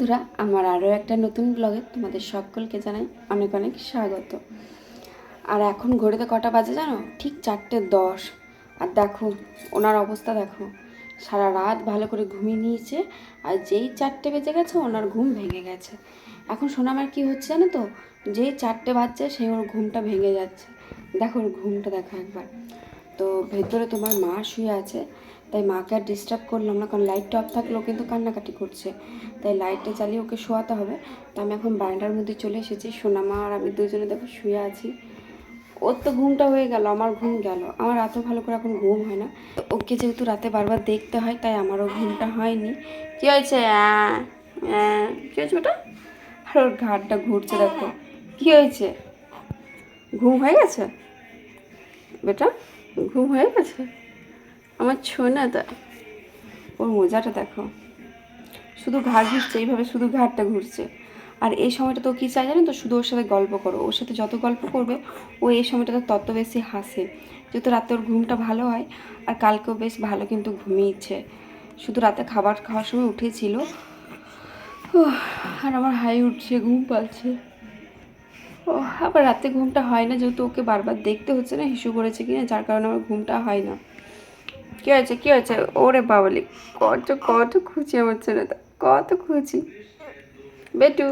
বন্ধুরা, আমার আরও একটা নতুন ব্লগে তোমাদের সকলকে জানাই অনেক অনেক স্বাগত। আর এখন ঘড়িতে কটা বাজে জানো? ঠিক চারটে দশ। আর দেখো, ওনার অবস্থা দেখো। সারা রাত ভালো করে ঘুমিয়ে নিয়েছে, আর যেই চারটে বেজে গেছে, ওনার ঘুম ভেঙে গেছে। এখন সোনামার কি হচ্ছে জানো তো? যেই চারটে বাজছে সেই ওর ঘুমটা ভেঙে যাচ্ছে। দেখো ওর ঘুমটা দেখো একবার। তো ভেতরে তোমার মা শুয়ে আছে, তাই মাকে আর ডিস্টার্ব করলাম না, কারণ লাইটটা অফ থাকলেও কিন্তু কান্নাকাটি করছে। তাই লাইটটা চালিয়ে ওকে শোয়াতে হবে। তো আমি এখন বারান্দার মধ্যে চলে এসেছি, সোনামা আর আমি দুজনে দেখো শুয়ে আছি। ওর তো ঘুমটা হয়ে গেল, আমার ঘুম গেল। আমার এত ভালো করে এখন ঘুম হয় না। ওকে যেহেতু রাতে বারবার দেখতে হয়, তাই আমারও ঘুমটা হয়নি। কী হয়েছে? কী হয়েছে ওটা? আর ওর ঘাটটা ঘুরছে, দেখো। কী হয়েছে? ঘুম হয়ে গেছে? বেটা? ঘুম হয়ে গেছে? আমার ছোনাটা ওর মোজাটা দেখো। শুধু ঘাড় ঘুরছে, এইভাবে শুধু ঘাড়টা ঘুরছে। আর এই সময়টা তো কী চাই জানো তো? শুধু ওর সাথে গল্প করো। ওর সাথে যত গল্প করবে, ও এই সময়টাতে তত বেশি হাসে। যেহেতু রাতে ওর ঘুমটা ভালো হয়, আর কালকেও বেশ ভালো কিন্তু ঘুমিয়েছে। শুধু রাতে খাবার খাওয়ার সময় উঠেছিল। আর আমার হাই উঠছে, ঘুম পাচ্ছে। ও আবার রাতে ঘুমটা হয় না? যেহেতু ওকে বারবার দেখতে হচ্ছে না, হিসু করেছে কিনা, যার কারণে আমার ঘুমটা হয় না। কী হয়েছে? কী হয়েছে? ওরে বাবলি, কত কত খুঁজি আমার ছেলেটা, কত খুঁজি। বেটু।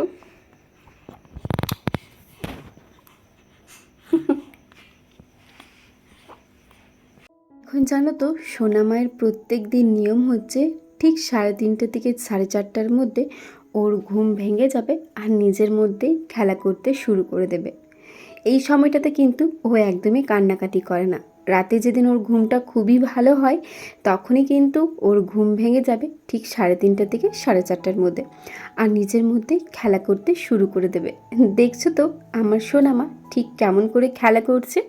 এখন জানো তো সোনামায়ের প্রত্যেক দিন নিয়ম হচ্ছে ঠিক সাড়ে তিনটে থেকে সাড়ে চারটার মধ্যে ওর ঘুম ভেঙে যাবে আর নিজের মধ্যেই খেলা করতে শুরু করে দেবে। এই সময়টাতে কিন্তু ও একদমই কান্নাকাটি করে না। রাতে যেদিন ওর ঘুমটা খুবই ভালো হয়, তখনই কিন্তু ওর ঘুম ভেঙে যাবে ঠিক সাড়ে তিনটে থেকে সাড়ে চারটার মধ্যে আর নিজের মধ্যে খেলা করতে শুরু করে দেবে। দেখছ তো, আমার সোনামা ঠিক কেমন করে খেলা করছে?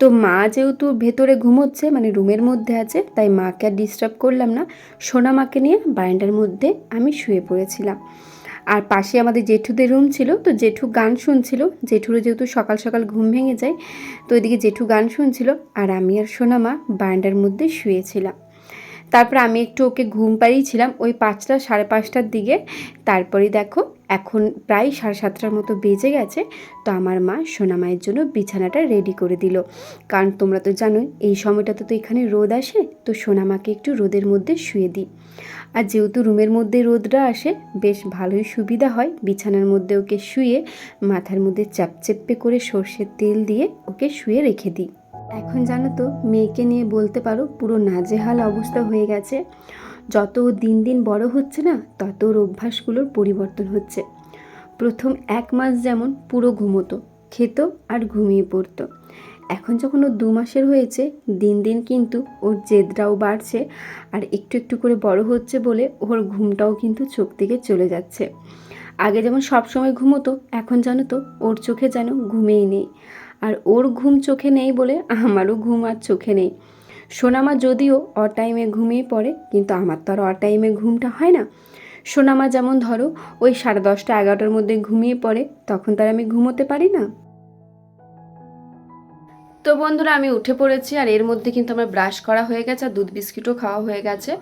তো মা যেহেতু ভেতরে ঘুমোচ্ছে মানে রুমের মধ্যে আছে, তাই মাকে আর ডিস্টার্ব করলাম না। সোনা মাকে নিয়ে বারান্দার মধ্যে আমি শুয়ে পড়েছিলাম। আর পাশে আমাদের জেঠুদের রুম ছিল, তো জেঠু গান শুনছিল। জেঠুরও যেহেতু সকাল সকাল ঘুম ভেঙে যায়, তো ওইদিকে জেঠু গান শুনছিল আর আমি আর সোনামা বারান্দার মধ্যে শুয়েছিলাম। তারপর আমি একটু ওকে ঘুম পাড়িয়েছিলাম, ওই পাঁচটা সাড়ে পাঁচটার দিকে। তারপরে দেখো এখন প্রায় সাড়ে সাতটার মতো বেজে গেছে, তো আমার মা সোনামায়ের জন্য বিছানাটা রেডি করে দিল। কারণ তোমরা তো জানোই, এই সময়টাতে তো এখানে রোদ আসে, তো সোনামাকে একটু রোদের মধ্যে শুয়ে দিই। আর যেহেতু রুমের মধ্যে রোদটা আসে, বেশ ভালোই সুবিধা হয় বিছানার মধ্যে ওকে শুয়ে মাথার মধ্যে চাপচেপ্পে করে সর্ষের তেল দিয়ে ওকে শুয়ে রেখে দিই। এখন জানো তো, মেয়েকে নিয়ে বলতে পারো, পুরো নাজেহাল অবস্থা হয়ে গেছে। যত দিন দিন বড় হচ্ছে না, তত ওর অভ্যাসগুলোর পরিবর্তন হচ্ছে। প্রথম এক মাস যেমন পুরো ঘুমোতো, খেত আর ঘুমিয়ে পড়তো। এখন যখন ও দু মাসের হয়েছে, দিন দিন কিন্তু ওর জেদটাও বাড়ছে আর একটু একটু করে বড় হচ্ছে বলে ওর ঘুমটাও কিন্তু চোখ থেকে চলে যাচ্ছে। আগে যেমন সব সময় ঘুমোতো, এখন জানো তো ওর চোখে যেন ঘুমেই নেই। আর ওর ঘুম চোখে নেই বলে আমারও ঘুম আর চোখে নেই। সোনামা যদিও অটাইমে ঘুমিয়ে পড়ে, কিন্তু আমার তো আর অ টাইমে ঘুমটা হয় না। সোনামা যেমন ধরো, ওই সাড়ে দশটা এগারোটার মধ্যে ঘুমিয়ে পড়ে, তখন তার আমি ঘুমোতে পারি না। তো বন্ধুরা, আমি উঠে পড়েছি, আর এর মধ্যে কিন্তু আমার ব্রাশ করা হয়ে গেছে, আর দুধ বিস্কিটও খাওয়া হয়ে গেছে।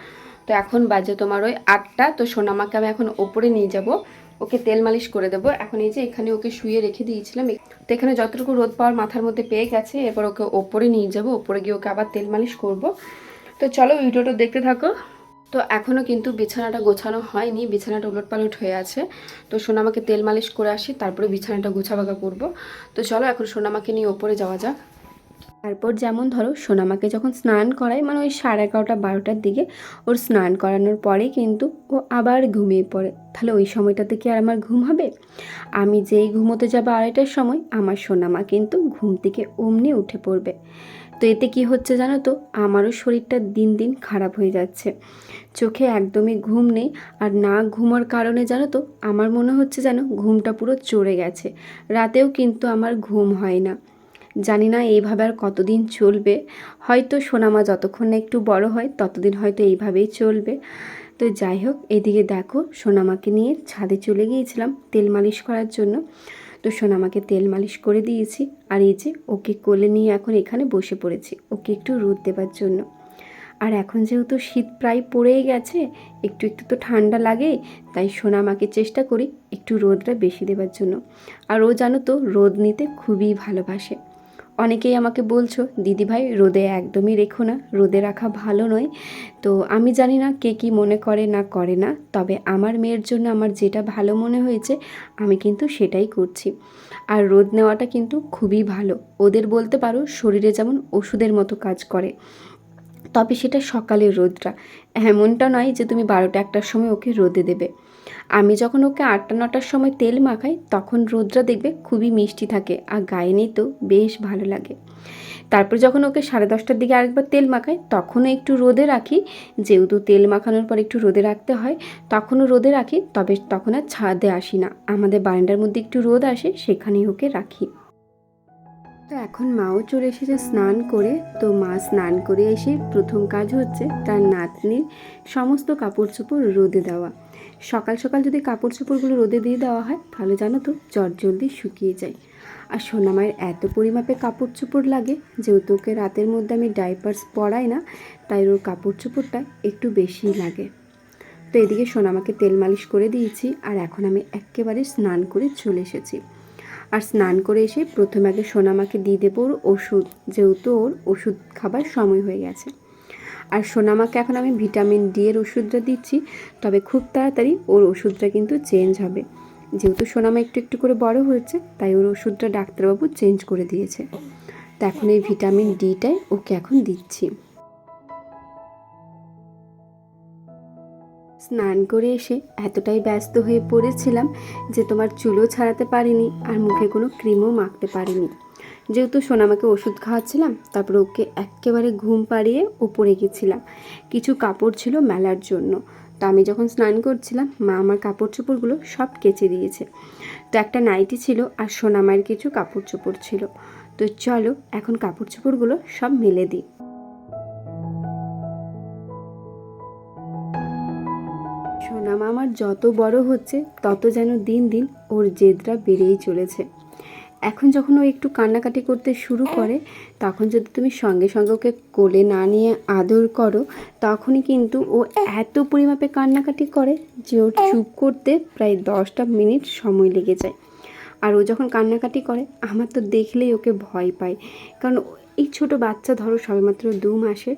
তো এখন বাজে তোমার ওই আটটা, তো সোনামাকে আমি এখন ওপরে নিয়ে যাব। ওকে তেল মালিশ করে দেবো। এখন এই যে এখানে ওকে শুয়ে রেখে দিয়েছিলাম তো এখানে যতটুকু রোদ পাওয়ার মাথার মধ্যে পেয়ে গেছে, এরপর ওকে ওপরে নিয়ে যাব, ওপরে গিয়ে ওকে আবার তেল মালিশ করব। তো চলো ভিডিওটা দেখতে থাকো। তো এখনও কিন্তু বিছানাটা গোছানো হয়নি, বিছানাটা উলট পালট হয়ে আছে। তো সোনামাকে তেল মালিশ করে আসি, তারপরে বিছানাটা গোছাবাগা করব। তো চলো এখন সোনামাকে নিয়ে ওপরে যাওয়া যাক। তারপর যেমন ধরো সোনামাকে যখন স্নান করায় মানে ওই সাড়ে এগারোটা, বারোটার দিকে ওর স্নান করানোর পরে কিন্তু ও আবার ঘুমিয়ে পড়ে। তাহলে ওই সময়টাতে কি আর আমার ঘুম হবে? আমি যেই ঘুমোতে যাব আড়াইটার সময়, আমার সোনামা কিন্তু ঘুম থেকে অমনি উঠে পড়বে। তো এতে কি হচ্ছে জানো তো, আমারও শরীরটা দিন দিন খারাপ হয়ে যাচ্ছে। চোখে একদমই ঘুম নেই, আর না ঘুমার কারণে জানো তো, আমার মনে হচ্ছে যেন ঘুমটা পুরো চড়ে গেছে। রাতেও কিন্তু আমার ঘুম হয় না। জানি না এইভাবে আর কতদিন চলবে। হয়তো সোনামা যতক্ষণ না একটু বড় হয়, ততদিন হয়তো এইভাবেই চলবে। তো যাই হোক, এদিকে দেখো, সোনামাকে নিয়ে ছাদে চলে গিয়েছিলাম তেল মালিশ করার জন্য। তো সোনামাকে তেল মালিশ করে দিয়েছি। আর এই যে, ওকে কোলে নিয়ে এখন এখানে বসে পড়েছি। ওকে একটু রোদ দেবার জন্য। আর এখন যেহেতু শীত প্রায় পড়েই গেছে, একটু একটু তো ঠান্ডা লাগে, তাই সোনামাকে চেষ্টা করি একটু রোদটা বেশি দেওয়ার জন্য। আর ও জানো তো, রোদ নিতে খুবই ভালোবাসে। অনেকেই আমাকে বলছো, দিদি ভাই, রোদে একদমই রেখো না, রোদে রাখা ভালো নয়। তো আমি জানি না কে কী মনে করে না করে না, তবে আমার মেয়ের জন্য আমার যেটা ভালো মনে হয়েছে, আমি কিন্তু সেটাই করছি। আর রোদ নেওয়াটা কিন্তু খুবই ভালো। ওদের বলতে পারো, শরীরে যেমন ওষুধের মতো কাজ করে। তবে সেটা সকালের রোদটা। এমনটা নয় যে তুমি বারোটা একটার সময় ওকে রোদে দেবে। আমি যখন ওকে আটটা নটার সময় তেল মাখাই, তখন রোদটা দেখবে খুবই মিষ্টি থাকে আর গায়ে নিতেও বেশ ভালো লাগে। তারপর যখন ওকে সাড়ে দশটার দিকে আরেকবার তেল মাখাই, তখনও একটু রোদে রাখি। যেহেতু তেল মাখানোর পর একটু রোদে রাখতে হয়, তখনও রোদে রাখি, তবে তখন আর ছাদে আসি না। আমাদের বারান্দার মধ্যে একটু রোদ আসে, সেখানেই ওকে রাখি। তো এখন মাও চলে এসেছে স্নান করে। তো মা স্নান করে এসে প্রথম কাজ হচ্ছে তার নাতনির সমস্ত কাপড় চোপড় রোদে দেওয়া। সকাল সকাল যদি কাপড় চোপড়গুলো রোদে দিয়ে দেওয়া হয়, তাহলে জানো তো জ্বর জলদি শুকিয়ে যায়। আর সোনামায়ের এত পরিমাপে কাপড় চোপড় লাগে যেহেতু ওকে রাতের মধ্যে আমি ডাইপার্স পরাই না, তাই ওর কাপড় চোপড়টা একটু বেশিই লাগে। তো এদিকে সোনামাকে তেল মালিশ করে দিয়েছি, আর এখন আমি একেবারে স্নান করে চলে এসেছি। আর স্নান করে এসে প্রথমে আগে সোনামাকে দিয়ে দেবো ওর ওষুধ, যেহেতু ওর ওষুধ খাবার সময় হয়ে গেছে। আর সোনামাকে এখন আমি ভিটামিন ডি এর ওষুধটা দিচ্ছি, তবে খুব তাড়াতাড়ি ওর ওষুধটা কিন্তু চেঞ্জ হবে। যেহেতু সোনামা একটু একটু করে বড় হয়েছে, তাই ওর ওষুধটা ডাক্তারবাবু চেঞ্জ করে দিয়েছে। তো এখন এই ভিটামিন ডিটাই ওকে এখন দিচ্ছি। স্নান করে এসে এতটাই ব্যস্ত হয়ে পড়েছিলাম যে তোমার চুলও ছাড়াতে পারিনি আর মুখে কোনো ক্রিমও মাখতে পারিনি। যেহেতু সোনামাকে ওষুধ খাওয়াচ্ছিলাম, তারপর ওকে একেবারে ঘুম পাড়িয়ে ওপরে গেছিলাম। কিছু কাপড় ছিল মেলার জন্য। তো আমি যখন স্নান করছিলাম, মা আমার কাপড় চোপড়গুলো সব কেচে দিয়েছে। তো একটা নাইটি ছিল আর সোনামায়ের কিছু কাপড় চোপড় ছিল। তো চলো, এখন কাপড় চোপড়গুলো সব মেলে দিই। সোনামা আমার যত বড় হচ্ছে, তত যেন দিন দিন ওর জেদরা বেড়েই চলেছে। এখন যখন ও একটু কান্নাকাটি করতে শুরু করে, তখন যদি তুমি সঙ্গে সঙ্গে ওকে কোলে না নিয়ে আদর করো, তখনই কিন্তু ও এত পরিমাপে কান্নাকাটি করে যে ওর চুপ করতে প্রায় দশটা মিনিট সময় লেগে যায়। আর ও যখন কান্নাকাটি করে, আমার তো দেখলেই ওকে ভয় পায়। কারণ এই ছোট বাচ্চা ধরো সবেমাত্র দু মাসে,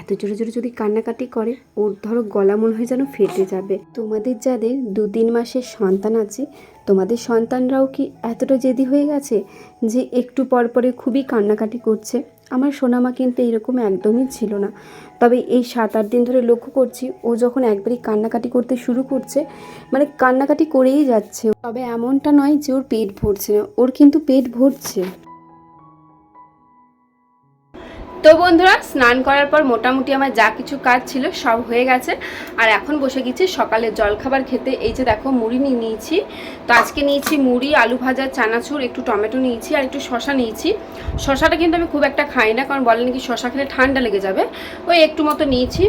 এত জোরে জোরে যদি কান্নাকাটি করে, ওর ধরো গলা মনে হয় যেন ফেটে যাবে। তোমাদের যাদের দু তিন মাসের সন্তান আছে, তোমাদের সন্তানরাও কি এতটা জেদি হয়ে গেছে যে একটু পর পরে খুবই কান্নাকাটি করছে? আমার সোনামা কিন্তু এরকম একদমই ছিল না। তবে এই সাত আট দিন ধরে লক্ষ্য করছি, ও যখন একবারই কান্নাকাটি করতে শুরু করছে মানে কান্নাকাটি করেই যাচ্ছে। তবে এমনটা নয় যে ওর পেট ভরছে না, ওর কিন্তু পেট ভরছে। তো বন্ধুরা, স্নান করার পর মোটামুটি আমার যা কিছু কাজ ছিল সব হয়ে গেছে। আর এখন বসে গেছি সকালে জলখাবার খেতে। এই যে দেখো, মুড়ি নিয়ে নিয়েছি। তো আজকে নিয়েছি মুড়ি, আলু ভাজা, চানাচুর, একটু টমেটো নিয়েছি আর একটু শশা নিয়েছি। শশাটা কিন্তু আমি খুব একটা খাই না, কারণ বলেন কি শশা খেলে ঠান্ডা লেগে যাবে। ওই একটু মতো নিয়েছি।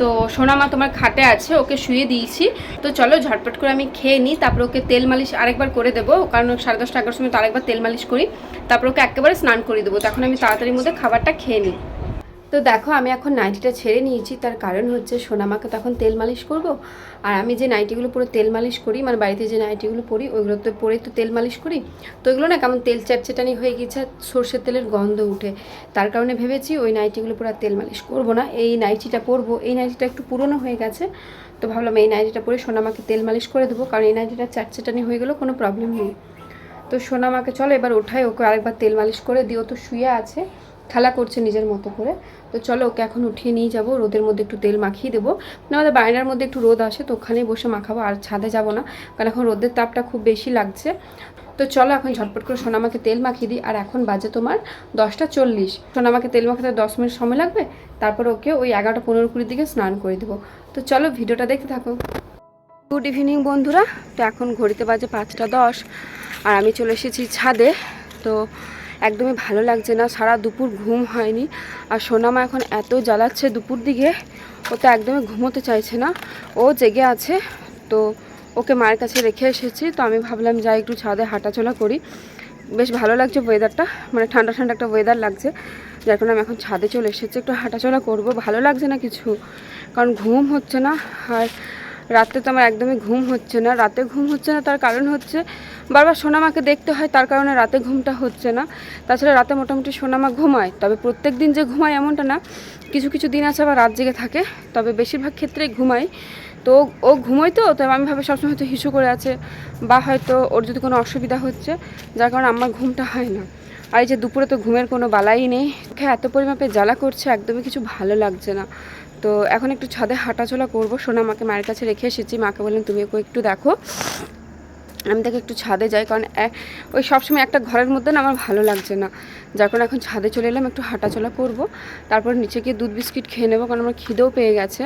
তো সোনামা তোমার খাটে আছে, ওকে শুয়ে দিয়েছি। তো চলো ঝটপট করে আমি খেয়ে নিই, তারপর ওকে তেল মালিশ আরেকবার করে দেবো। কারণ সাড়ে দশটা এগারোর সময় তো আরেকবার তেল মালিশ করি। তারপর ওকে একেবারে স্নান করে দেবো। তখন আমি তাড়াতাড়ির মধ্যে খাবারটা খেয়ে নিই। তো দেখো, আমি এখন নাইটিটা ছেড়ে নিয়েছি। তার কারণ হচ্ছে সোনামাকে তখন তেল মালিশ করব। আর আমি যে নাইটিগুলো পুরো তেল মালিশ করি মানে বাড়িতে যে নাইটিগুলো পরি, ওইগুলো তো পরেই তো তেল মালিশ করি। তো ওইগুলো না কেমন তেল চ্যাটচেটানি হয়ে গেছে সর্ষের তেলের গন্ধ উঠে। তার কারণে ভেবেছি, ওই নাইটিগুলো পুরো তেল মালিশ করব না। এই নাইটিটা পরবো। এই নাইটিটা একটু পুরনো হয়ে গেছে, তো ভাবলাম এই নাইটিটা পরে সোনামাকে তেল মালিশ করে দেবো। কারণ এই নাইটিটা চ্যাটচেটানি হয়ে গেলেও কোনো প্রবলেম নেই। তো সোনামাকে চলো, এবার ওঠাই, ওকে আরেকবার তেল মালিশ করে দিও। তো শুয়ে আছে। খেলা করছে নিজের মতো করে। তো চলো ওকে এখন উঠিয়ে নিয়ে যাব, রোদের মধ্যে একটু তেল মাখিয়ে দেবো। আমাদের বায়নার মধ্যে একটু রোদ আসে, তো ওখানেই বসে মাখাবো, আর ছাদে যাব না, কারণ এখন রোদের তাপটা খুব বেশি লাগছে। তো চলো এখন ঝটপট করে সোনামাকে তেল মাখিয়ে দিই, আর এখন বাজে তোমার দশটা চল্লিশ। সোনামাকে তেল মাখাতে দশ মিনিট সময় লাগবে, তারপর ওকে ওই এগারোটা পনেরো কুড়ির দিকে স্নান করে দেবো। তো চলো ভিডিওটা দেখতে থাকো। গুড ইভিনিং বন্ধুরা, তো এখন ঘড়িতে বাজে পাঁচটা দশ, আর আমি চলে এসেছি ছাদে। তো একদমই ভালো লাগছে না। সারা দুপুর ঘুম হয়নি। আর সোনামা এখন এত জ্বালাচ্ছে দুপুর দিকে, ও তো একদমই ঘুমোতে চাইছে না। ও জেগে আছে, তো ওকে মায়ের কাছে রেখে এসেছি। তো আমি ভাবলাম, যাই একটু ছাদে হাঁটাচলা করি। বেশ ভালো লাগছে ওয়েদারটা মানে ঠান্ডা ঠান্ডা একটা ওয়েদার লাগছে। যার কারণে আমি এখন ছাদে চলে এসেছি। একটু হাঁটাচলা করব। ভালো লাগছে না কিছু, কারণ ঘুম হচ্ছে না। আর রাতে তো আমার একদমই ঘুম হচ্ছে না। রাতে ঘুম হচ্ছে না, তার কারণ হচ্ছে বারবার সোনামাকে দেখতে হয়, তার কারণে রাতে ঘুমটা হচ্ছে না। তাছাড়া রাতে মোটামুটি সোনামা ঘুমায়, তবে প্রত্যেক দিন যে ঘুমায় এমনটা না, কিছু কিছু দিন আছে আবার রাত জেগে থাকে, তবে বেশিরভাগ ক্ষেত্রেই ঘুমায়। তো ও- ও ঘুমোয় তো তবে আমি ভাবে সবসময় হয়তো হিসু করে আছে, বা হয়তো ওর যদি কোনো অসুবিধা হচ্ছে, যার কারণে আমার ঘুমটা হয় না। আর এই যে দুপুরে তো ঘুমের কোনো বালাই নেই খেয়ে এত পরিমাপে জ্বালা করছে, একদমই কিছু ভালো লাগছে না। তো এখন একটু ছাদে হাঁটাচলা করব। সোনা মাকে মায়ের কাছে রেখে এসেছি। মাকে বললেন তুমি ওকে একটু দেখো। আমি তাকে একটু ছাদে যাই, কারণ ওই সবসময় একটা ঘরের মধ্যে না আমার ভালো লাগছে না। যার কারণে এখন ছাদে চলে এলাম, একটু হাঁটাচলা করব। তারপর নিচে গিয়ে দুধ বিস্কিট খেয়ে নেব, কারণ আমার খিদেও পেয়ে গেছে।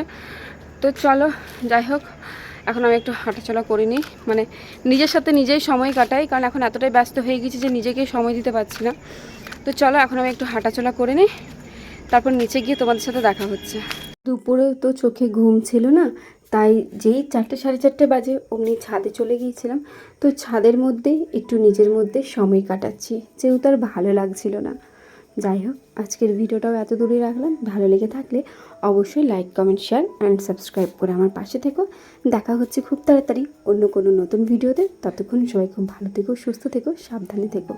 তো চলো, যাই হোক, এখন আমি একটু হাঁটাচলা করে নিই। মানে নিজের সাথে নিজেই সময় কাটাই, কারণ এখন এতটাই ব্যস্ত হয়ে গেছি যে নিজেকেই সময় দিতে পারছি না। তো চলো, এখন আমি একটু হাঁটাচলা করে নিই। তারপর নিচে গিয়ে তোমাদের সাথে দেখা হচ্ছে। দুপুরেও তো চোখে ঘুম ছিল না, তাই যেই চারটে সাড়ে চারটে বাজে অমনি ছাদে চলে গিয়েছিলাম। তো ছাদের মধ্যে একটু নিজের মধ্যে সময় কাটাচ্ছি, যেহেতু আর ভালো লাগছিল না। যাই হোক, আজকের ভিডিওটাও এত দূরে রাখলাম। ভালো লেগে থাকলে অবশ্যই like comment share and subscribe করে আমার পাশে থেকো। দেখা হচ্ছে খুব তাড়াতাড়ি অন্য কোনো নতুন ভিডিওতে। ততক্ষণ সবাই খুব ভালো থেকো, সুস্থ থেকো, সাবধানে থেকো।